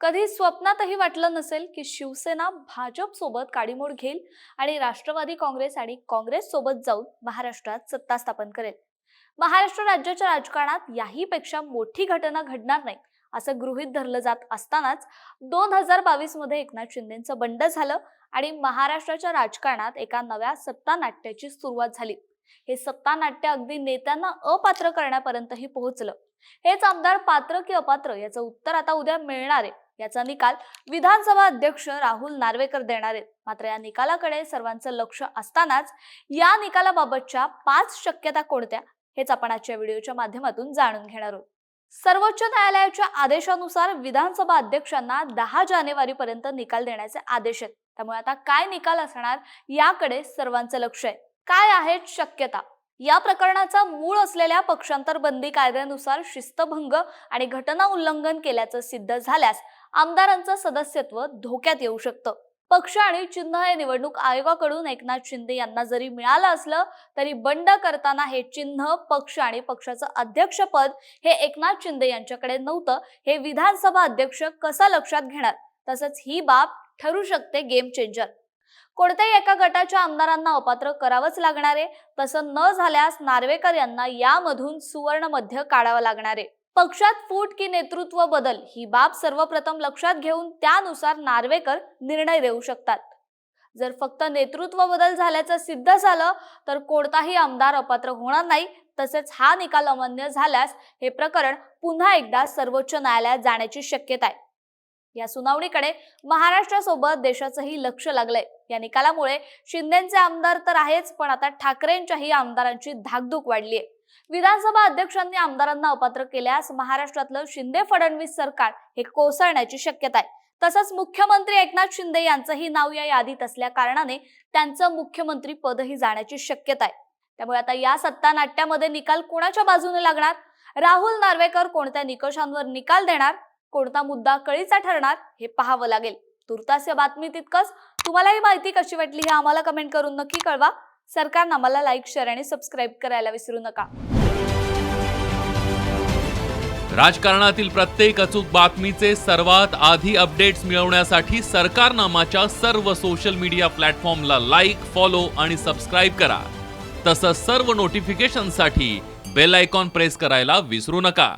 कधी स्वप्नातही वाटलं नसेल की शिवसेना भाजप सोबत काडीमोड घेईल आणि राष्ट्रवादी काँग्रेस आणि काँग्रेस सोबत जाऊन महाराष्ट्रात सत्ता स्थापन करेल. महाराष्ट्र राज्याच्या राजकारणात याहीपेक्षा मोठी घटना घडणार नाही असं गृहीत धरलं जात असतानाच दोन हजार बावीसमध्ये एकनाथ शिंदेचं बंड झालं आणि महाराष्ट्राच्या राजकारणात एका नव्या सत्ता नाट्याची सुरुवात झाली. हे सत्ता नाट्य अगदी नेत्यांना अपात्र करण्यापर्यंतही पोहोचलं. हेच आमदार पात्र की अपात्र याचं उत्तर आता उद्या मिळणार आहे. याचा निकाल विधानसभा अध्यक्ष राहुल नार्वेकर देणार आहेत. मात्र या निकालाकडे सर्वांचं लक्ष असतानाच या निकालाबाबतच्या पाच शक्यता कोणत्या हेच आपण आजच्या व्हिडिओच्या माध्यमातून जाणून घेणार आहोत. सर्वोच्च न्यायालयाच्या आदेशानुसार विधानसभा अध्यक्षांना दहा जानेवारी पर्यंत निकाल देण्याचे आदेश आहेत. त्यामुळे आता काय निकाल असणार याकडे सर्वांचं लक्ष आहे. काय आहेत शक्यता? या प्रकरणाचा मूळ असलेल्या पक्षांतर बंदी कायद्यानुसार शिस्तभंग आणि घटना उल्लंघन केल्याचं सिद्ध झाल्यास आमदारांचं सदस्यत्व धोक्यात येऊ शकतं. पक्ष आणि चिन्ह हे निवडणूक आयोगाकडून एकनाथ शिंदे यांना जरी मिळालं असलं तरी बंड करताना हे चिन्ह पक्ष आणि पक्षाचं अध्यक्षपद हे एकनाथ शिंदे यांच्याकडे नव्हतं. हे विधानसभा अध्यक्ष कसं लक्षात घेणार? तसंच ही बाब ठरू शकते गेम चेंजर. कोणत्याही एका गटाच्या आमदारांना अपात्र करावंच लागणार आहे. तसं न झाल्यास नार्वेकर यांना यामधून सुवर्ण मध्य काढावं लागणार आहे. पक्षात फूट की नेतृत्व बदल ही बाब सर्वप्रथम लक्षात घेऊन त्यानुसार नार्वेकर निर्णय देऊ शकतात. जर फक्त नेतृत्व बदल झाल्याचं सिद्ध झालं तर कोणताही आमदार अपात्र होणार नाही. तसेच हा निकाल अमान्य झाल्यास हे प्रकरण पुन्हा एकदा सर्वोच्च न्यायालयात जाण्याची शक्यता आहे. या सुनावणीकडे महाराष्ट्रासोबत देशाचंही लक्ष लागलंय. या निकालामुळे शिंदेचे आमदार तर आहेच पण आता ठाकरेंच्याही आमदारांची धाकधूक वाढली आहे विधानसभा अध्यक्षांनी आमदारांना अपात्र केल्यास महाराष्ट्रातलं शिंदे फडणवीस सरकार हे कोसळण्याची शक्यता आहे. तसंच मुख्यमंत्री एकनाथ शिंदे यांचंही नाव या यादीत असल्या कारणाने त्यांचं मुख्यमंत्री पदही जाण्याची शक्यता आहे. त्यामुळे आता या सत्ता नाट्यामध्ये निकाल कोणाच्या बाजूने लागणार? राहुल नार्वेकर कोणत्या निकषांवर निकाल देणार? कोणता मुद्दा कळीचा ठरणार हे पाहावं लागेल. तुर्तास या बातमी तितकंच. तुम्हाला ही माहिती कशी वाटली हे आम्हाला कमेंट करून नक्की कळवा. सरकारनं आम्हाला लाईक शेअर आणि सबस्क्राईब करायला विसरू नका. राजकारणातील प्रत्येक अचूक बातमीचे सर्वात आधी अपडेट्स मिळवण्यासाठी सरकारनामाच्या सर्व सोशल मीडिया प्लॅटफॉर्मला लाईक फॉलो आणि सबस्क्राईब करा. तसंच सर्व नोटिफिकेशनसाठी बेल आयकॉन प्रेस करायला विसरू नका.